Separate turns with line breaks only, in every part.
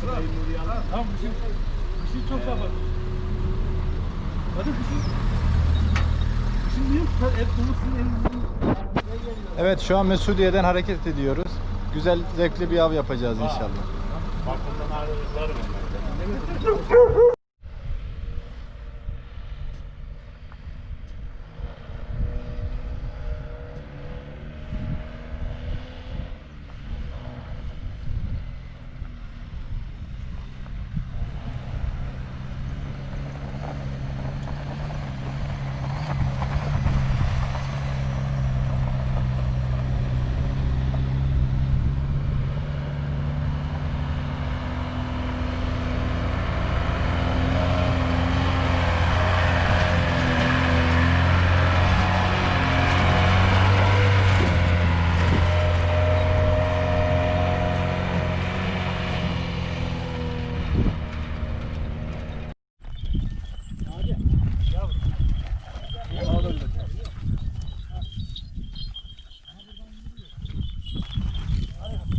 Tamam kışın, kışın çok daha fazla. Hadi kışın. Kışın niye kadar hep?
Evet şu an Mesudiye'den hareket ediyoruz. Güzel zevkli bir av yapacağız inşallah.
Balkondan ayrılırlar mı?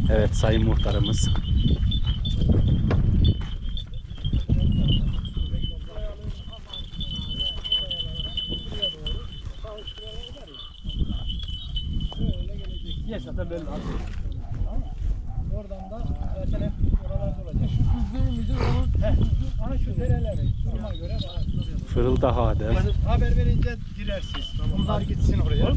Evet sayın muhtarımız.
Zaten belli abi.
Adem.
Haber verince girersiniz. Bunlar gitsin oraya.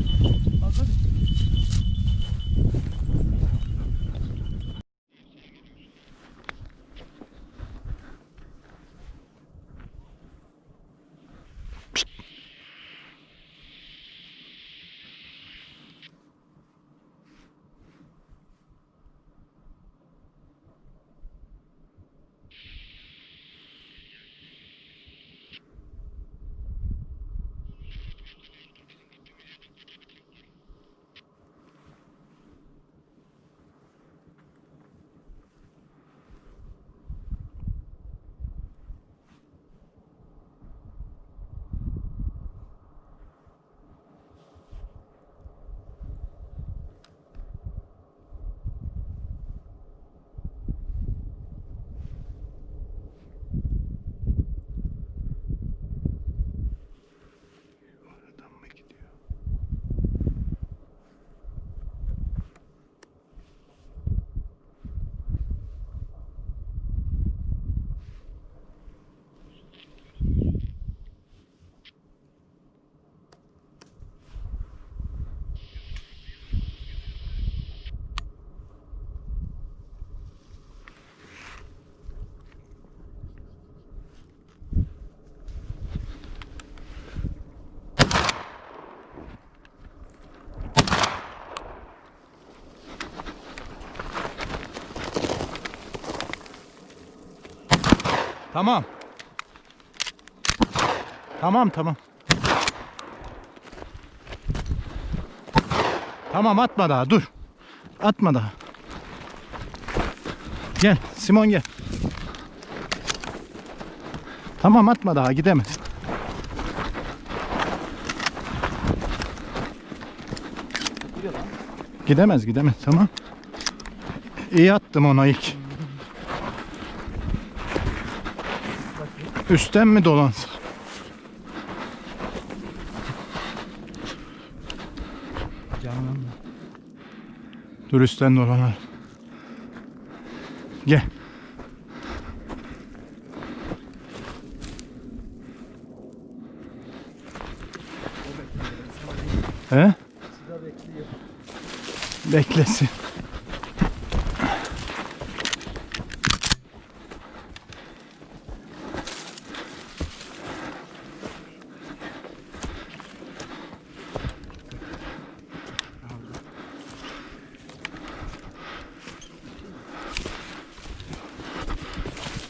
Tamam. Tamam tamam. Tamam atma daha dur. Atma daha. Gel Simon gel. Tamam atma daha gidemez. Gidemez gidemez tamam. İyi attım ona ilk. Üstten mi dolansa? Dur üstten dolanalım. Gel. He? Beklesin.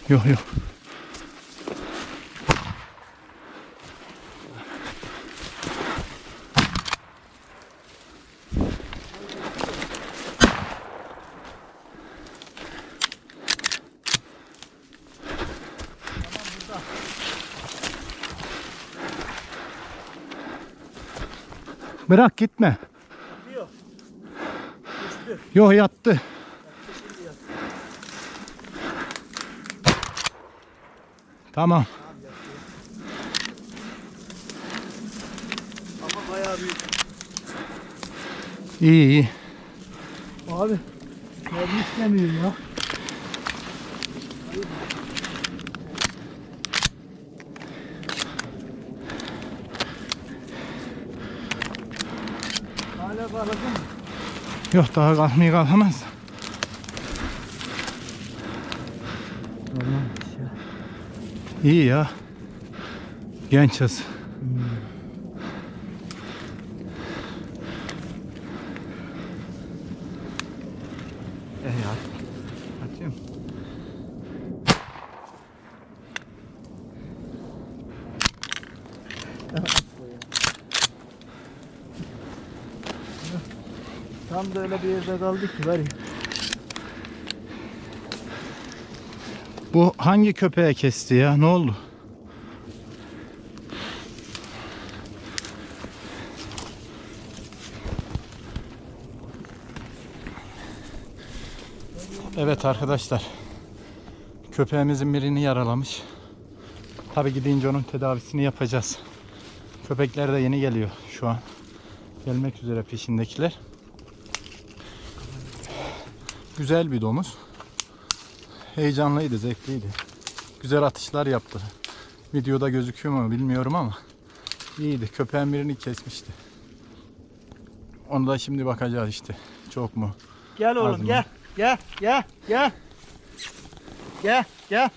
Yok yok. Bırak gitme. Yok yattı. Tamam.
Ama bayağı büyük.
İyi iyi.
Abi. Mermi istemiyor ya. Hala bağladın mı?
Yok daha kalkmaya kalkamaz.
Olmamış ya.
İyi ya. Ya. Atayım.
Tam da öyle bir yerde kaldı ki var ya.
Bu hangi köpeğe kesti ya? Ne oldu? Evet arkadaşlar. Köpeğimizin birini yaralamış. Tabi gidince onun tedavisini yapacağız. Köpekler de yeni geliyor şu an. Gelmek üzere peşindekiler. Güzel bir domuz heyecanlıydı, zevkliydi. Güzel atışlar yaptı. Videoda gözüküyor mu bilmiyorum ama iyiydi. Köpeğin birini kesmişti. Onu da şimdi bakacağız işte. Çok mu?
Gel oğlum
Ağzına.
gel. Gel gel gel. Gel gel.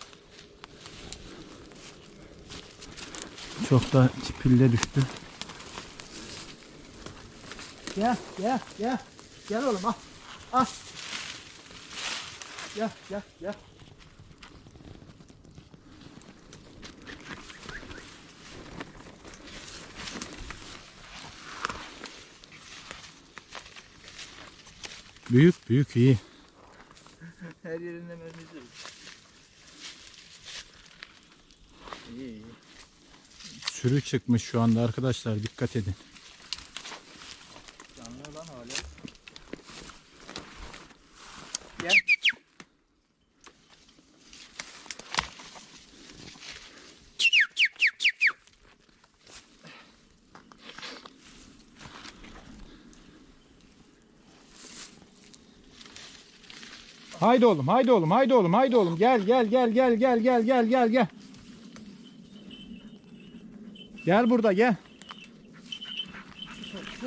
Çok da pille düştü.
Gel gel gel. Gel oğlum al. Al. Gel gel gel.
Büyük büyük iyi.
Her yerinden önümüzde. İyi iyi.
Sürü çıkmış şu anda arkadaşlar dikkat edin. Haydi oğlum, haydi oğlum, haydi oğlum, haydi oğlum. Gel, gel, gel, gel, gel, gel, gel, gel, gel. Gel burada, gel.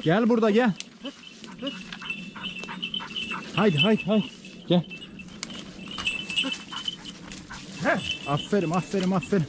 Gel burada, gel. Haydi, haydi, haydi. Gel. Aferin, aferin, aferin.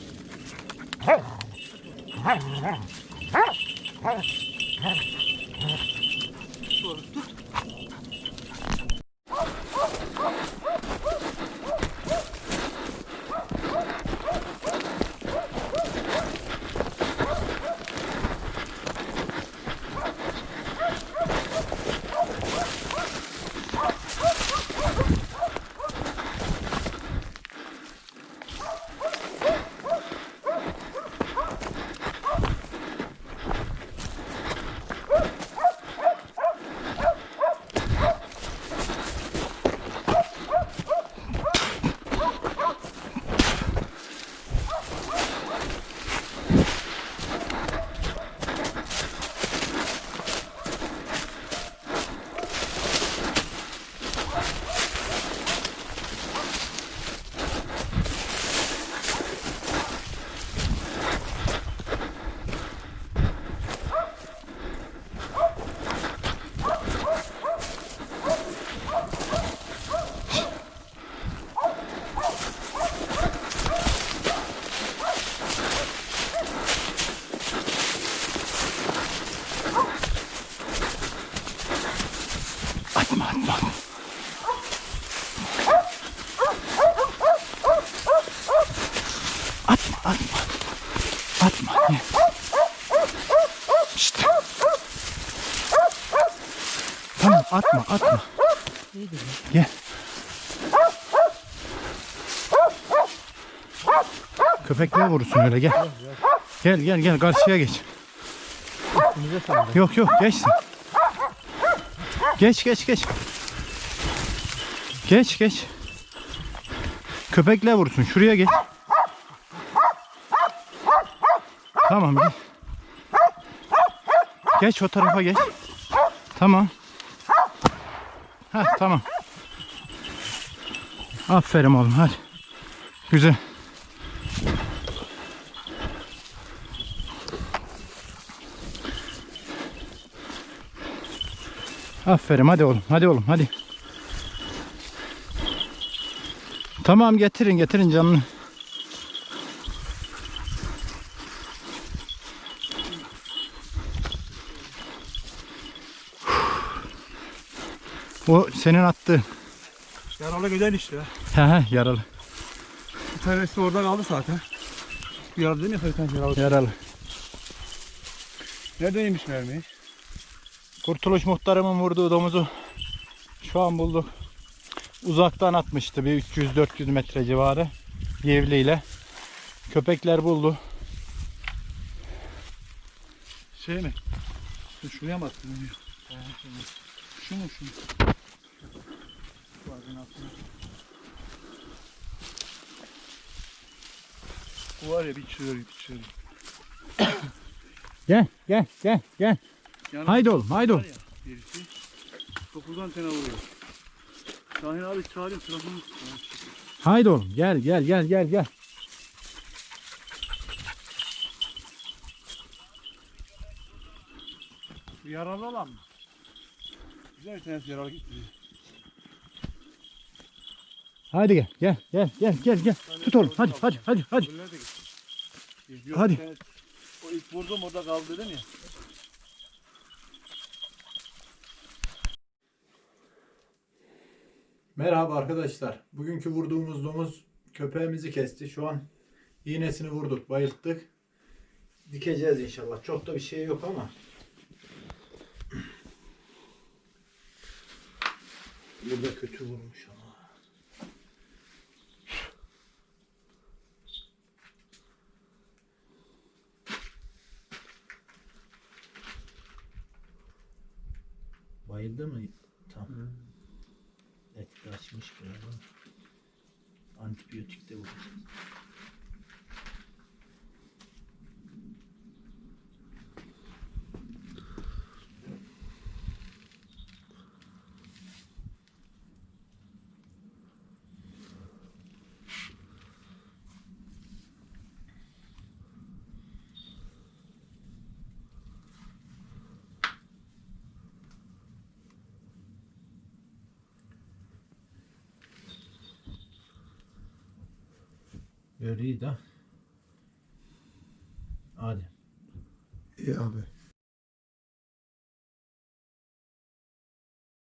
Atma, atma. Atma, atma. Atma. Şşt. Tamam, atma, atma. Gel. Köpekler vurursun öyle gel. Gel gel gel karşıya geç. Yok yok geç sen. Geç geç geç. Geç geç. Köpekle vursun. Şuraya geç. Tamam geç. Geç o tarafa geç. Tamam. Ha tamam. Aferin oğlum hadi. Güzel. Aferin hadi oğlum hadi oğlum hadi. Tamam getirin getirin canını. O senin attığın.
Yaralı güzel işte.
He he yaralı.
Bir tanesi orada kaldı zaten. Bir yaralı değil mi? Bir tane yaralı.
Yaralı.
Neredeymiş mermi?
Kurtuluş muhtarımın vurduğu domuzu şu an bulduk. Uzaktan atmıştı bir 300-400 metre civarı. Yevliyle. Köpekler buldu.
Şey mi? Şu şuraya mı attın? Şu mu şu mu? Bu var ya bir çığır bir çığır.
Gel gel gel gel.
Yani
Haydi oğlum haydi oğlum.
birisi. Dokuzdan tane vuruyor. Şahin abi çağırıyor telefonu.
Haydi oğlum gel gel gel gel gel.
Yaralı olan mı? Güzel bir tanesi yaralı gitti.
Haydi gel gel gel gel gel gel. Tut oğlum hadi hadi hadi hadi. Hadi.
O ilk vurdum orada kaldı dedim ya.
Merhaba arkadaşlar. Bugünkü vurduğumuz domuz köpeğimizi kesti. Şu an iğnesini vurduk, bayılttık. Dikeceğiz inşallah. Çok da bir şey yok ama. Burada kötü vurmuş ama. Bayıldı mı? Tamam. Et kaçmış ama antibiyotik de vuracağız. Öyleydi ha. Hadi.
İyi abi.